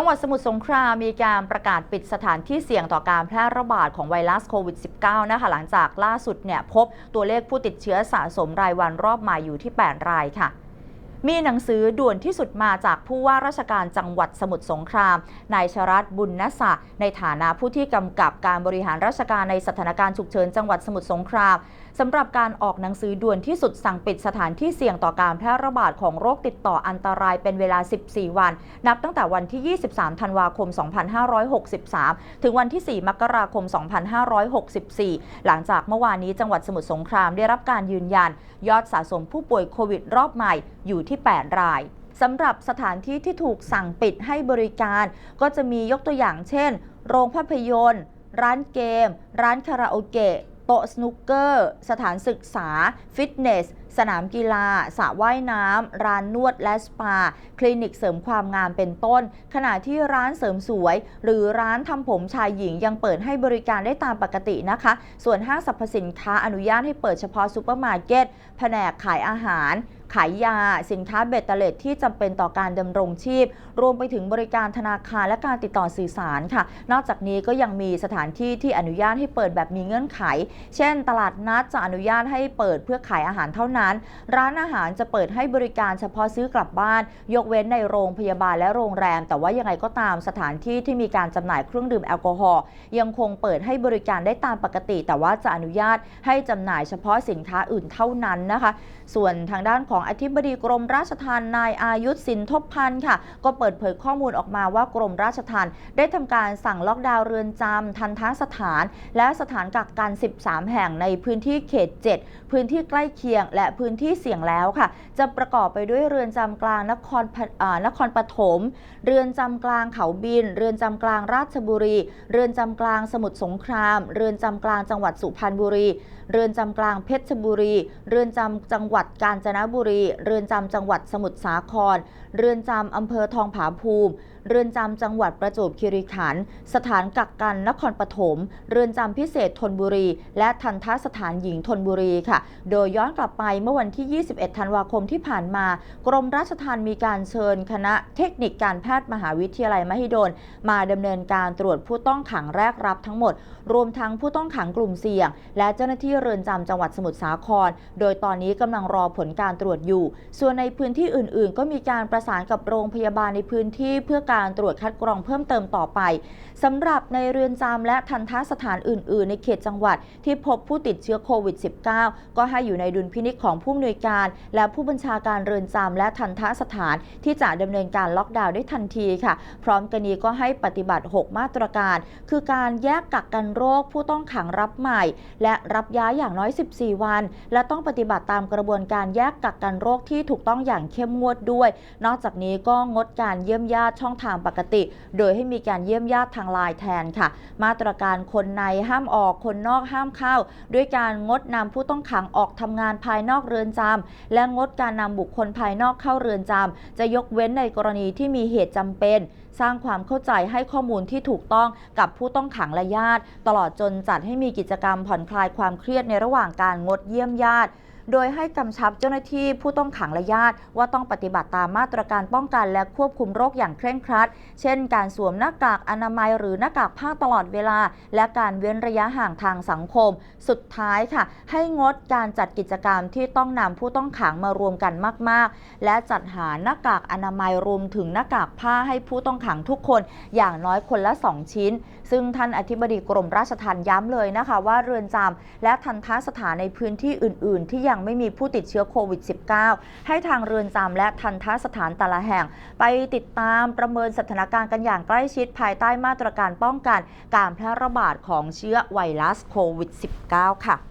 จังหวัดสมุทรสงครามมีการประกาศปิดสถานที่เสี่ยงต่อการแพร่ระบาดของไวรัสโควิด -19 นะคะหลังจากล่าสุดเนี่ยพบตัวเลขผู้ติดเชื้อสะสมรายวันรอบใหม่อยู่ที่ 8 รายค่ะ มีหนังสือด่วนที่สุดมาจากผู้ว่าราชการจังหวัดสมุทรสงคราม นายชรัตบุญนสะในฐานะผู้ที่กำกับการบริหารราชการในสถานการณ์ฉุกเฉินจังหวัดสมุทรสงครามสำหรับการออกหนังสือด่วนที่สุดสั่งปิดสถานที่เสี่ยงต่อการแพร่ระบาดของโรคติดต่ออันตรายเป็นเวลา 14 วัน นับตั้งแต่วันที่ 23 ธันวาคม 2563 ถึงวันที่ 4 มกราคม 2564 หลังจากเมื่อวานนี้จังหวัดสมุทรสงครามได้รับการยืนยัน ยอดสะสมผู้ป่วยโควิดรอบใหม่อยู่ที่ 8 รายสำหรับสถานที่ที่ถูกสั่งปิดให้บริการ ก็จะมียกตัวอย่างเช่น โรงภาพยนตร์ ร้านเกม ร้านคาราโอเกะ โต๊ะสนุกเกอร์ สถานศึกษา ฟิตเนสสนามกีฬาสระว่ายน้ำ ร้านนวดและสปา คลินิกเสริมความงามเป็นต้น ขณะที่ร้านเสริมสวย หรือร้านทำผมชายหญิงยังเปิดให้บริการได้ตามปกตินะคะ ส่วนห้างสรรพสินค้าอนุญาตให้เปิดเฉพาะซูเปอร์มาร์เก็ต แผนกขายอาหาร ขายยา สินค้าเบตเตอร์เลตที่จำเป็นต่อการดำรงชีพ รวมไปถึงบริการธนาคารและการติดต่อสื่อสารค่ะ นอกจากนี้ก็ยังมีสถานที่ที่อนุญาตให้เปิดแบบมีเงื่อนไข เช่น ตลาดนัดจะอนุญาตให้เปิดเพื่อขายอาหารเท่านั้นร้านอาหารจะเปิดให้บริการเฉพาะซื้อกลับบ้าน ยกเว้นในโรงพยาบาลและโรงแรม แต่ว่ายังไงก็ตามสถานที่ที่มีการจำหน่ายเครื่องดื่มแอลกอฮอล์ยังคงเปิดให้บริการได้ตามปกติ แต่ว่าจะอนุญาตให้จำหน่ายเฉพาะสินค้าอื่นเท่านั้นนะคะ ส่วนทางด้านของอธิบดีกรมราชทัณฑ์นายอายุธสินทบพันธ์ค่ะ ก็เปิดเผยข้อมูลออกมาว่ากรมราชทัณฑ์ได้ทำการสั่งล็อกดาวน์เรือนจำทันทัสถาน และสถานกักกัน 13 แห่งในพื้นที่เขต 7 พื้นที่ใกล้เคียง และพื้นที่เสี่ยงแล้วค่ะ จะประกอบไปด้วยเรือนจำกลางนครนครปฐม เรือนจำกลางเขาบิน เรือนจำกลางราชบุรี เรือนจำกลางสมุทรสงคราม เรือนจำกลางจังหวัดสุพรรณบุรี เรือนจำกลางเพชรบุรี เรือนจำจังหวัดกาญจนบุรี เรือนจำจังหวัดสมุทรสาคร เรือนจำอำเภอทองผาภูมิ เรือนจำจังหวัดประจวบคีรีขันธ์ สถานกักกันนครปฐม เรือนจำพิเศษธนบุรี และทันทสถานหญิงธนบุรีค่ะ โดยย้อนกลับไปเมื่อวันที่ 21 ธันวาคมที่ผ่านมา กรมราชทัณฑ์มีการเชิญคณะเทคนิคการแพทย์มหาวิทยาลัยมหิดล มาดำเนินการตรวจผู้ต้องขังแรกรับทั้งหมด รวมทั้งผู้ต้องขังกลุ่มเสี่ยง และเจ้าหน้าที่เรือนจำจังหวัดสมุทรสาคร โดยตอนนี้กำลังรอผลการตรวจอยู่ ส่วนในพื้นที่อื่น ๆ ก็มีการประสานกับโรงพยาบาลในพื้นที่เพื่อการตรวจคัดกรองเพิ่มเติมต่อไปสำหรับในเรือนจำและทันทสถานอื่น ๆ ในเขตจังหวัดที่พบผู้ติดเชื้อโควิด -19 ก็ให้อยู่ในดุลพินิจของของผู้อำนวยการ และผู้บัญชาการเรือนจำและทันทสถาน ที่จะดำเนินการล็อกดาวน์ได้ทันทีค่ะ พร้อมกันนี้ก็ให้ปฏิบัติ 6 มาตรการ คือการแยกกักกันโรคผู้ต้องขังรับใหม่ และรับย้ายอย่างน้อย 14 วัน และต้องปฏิบัติตามกระบวนการแยกกักกันโรคที่ถูกต้องอย่างเข้มงวดด้วย นอกจากนี้ก็งดการเยี่ยมญาติช่องทางปกติ โดยให้มีการเยี่ยมญาติทางไลน์แทนค่ะ มาตรการคนในห้ามออก คนนอกห้ามเข้า ด้วยการงดนำผู้ต้องขังออกทำงานภายนอกเรือนจำและงดการนำบุคคลภายนอกเข้าเรือนจำจะยกเว้นในกรณีที่มีเหตุจำเป็น สร้างความเข้าใจให้ข้อมูลที่ถูกต้องกับผู้ต้องขังและญาติ ตลอดจนจัดให้มีกิจกรรมผ่อนคลายความเครียดในระหว่างการงดเยี่ยมญาติ โดยให้กำชับเจ้าหน้าที่ผู้ต้องขังและญาติ ว่าต้องปฏิบัติตามมาตรการป้องกันและควบคุมโรคอย่างเคร่งครัด เช่น การสวมหน้ากากอนามัยหรือหน้ากากผ้าตลอดเวลา และการเว้นระยะห่างทางสังคม สุดท้ายค่ะ ให้งดการจัดกิจกรรมที่ต้องนำผู้ต้องขังมารวมกันมาก ๆ และจัดหาหน้ากากอนามัยรวมถึงหน้ากากผ้าให้ผู้ต้องขังทุกคนอย่างน้อยคนละ 2 ชิ้น ซึ่งท่านอธิบดีกรมราชทัณฑ์ย้ำเลยนะคะ ว่าเรือนจำและทันทสถานในพื้นที่อื่น ๆ ที่ยังยังไม่มีผู้ติดเชื้อโควิด -19 ให้ทางเรือนจำและทันทสถานแต่ละแห่ง ไปติดตามประเมินสถานการณ์กันอย่างใกล้ชิดภายใต้มาตรการป้องกัน การแพร่ระบาดของเชื้อไวรัสโควิด -19 ค่ะ